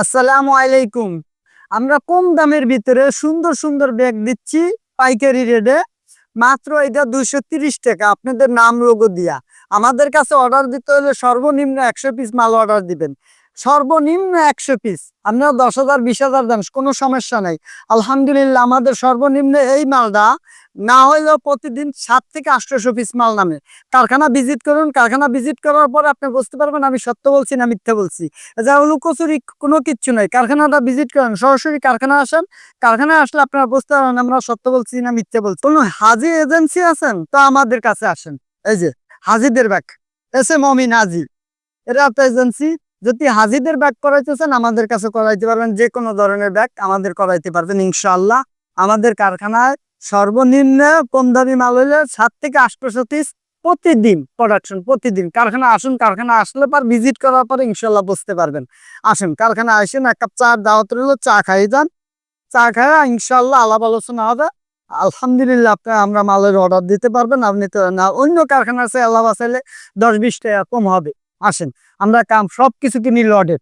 আসসালামু আলাইকুম। আমরা কম দামের ভিতরে সুন্দর সুন্দর ব্যাগ দিচ্ছি পাইকারি রেডে মাত্র এটা দুইশো টাকা। আপনাদের নাম লোগো দিয়া। আমাদের কাছে অর্ডার দিতে হলে সর্বনিম্ন একশো পিস মাল অর্ডার দিবেন। সর্বনিম্ন একশো পিস আপনারা দশ হাজার, বিশ হাজার দেন, কোনো সমস্যা নাই। আলহামদুলিল্লাহ, আমাদের সর্বনিম্ন এই মালটা না হইলেও প্রতিদিন সাত থেকে আটশোশো পিস মাল নামে। কারখানা ভিজিট করুন। কারখানা ভিজিট করার পর আপনি বুঝতে পারবেন, আমি সত্য বলছি না মিথ্যা বলছি। যা লুকোচুরি কোনো কিচ্ছু নয় কারখানাটা ভিজিট করেন, সরাসরি কারখানা আসেন। কারখানায় আসলে আপনারা বুঝতে পারবেন, আমরা সত্য বলছি না মিথ্যা বলছি। কোনো হাজি এজেন্সি আছেন, তো আমাদের কাছে আসেন। এই যে, হাজিদের ব্যাগ। এস মমিন হাজি। এটা একটা এজেন্সি? যদি হাজিদের ব্যাগ করাইতেছেন, আমাদের কাছে করাইতে পারবেন যে কোনো ধরনের ব্যাগ, আমাদের করাইতে পারবেন ইনশাল্লাহ আমাদের কারখানায় সর্বনিম্ন কম দামি মাল হলে সাত থেকে আটশো পিস প্রতিদিন প্রোডাকশন প্রতিদিন। কারখানা আসুন, কারখানা আসলে পর ভিজিট করার পর ইনশাল্লাহ বুঝতে পারবেন। আসেন, কারখানা আসেন এক কাপ চা, দাওয়াত রইল, চা খাই যান। চা খায় ইনশাল্লাহ আলাপ আলোচনা হবে। আলহামদুলিল্লাহ আপনি আমরা মালের অর্ডার দিতে পারবেন। আপনি তো না, অন্য কারখানা আছে আল্লাহ বাসাইলে দশ বিশ টাকা কম হবে। আসেন। আমরা কাম সব কিছু কিনি লডের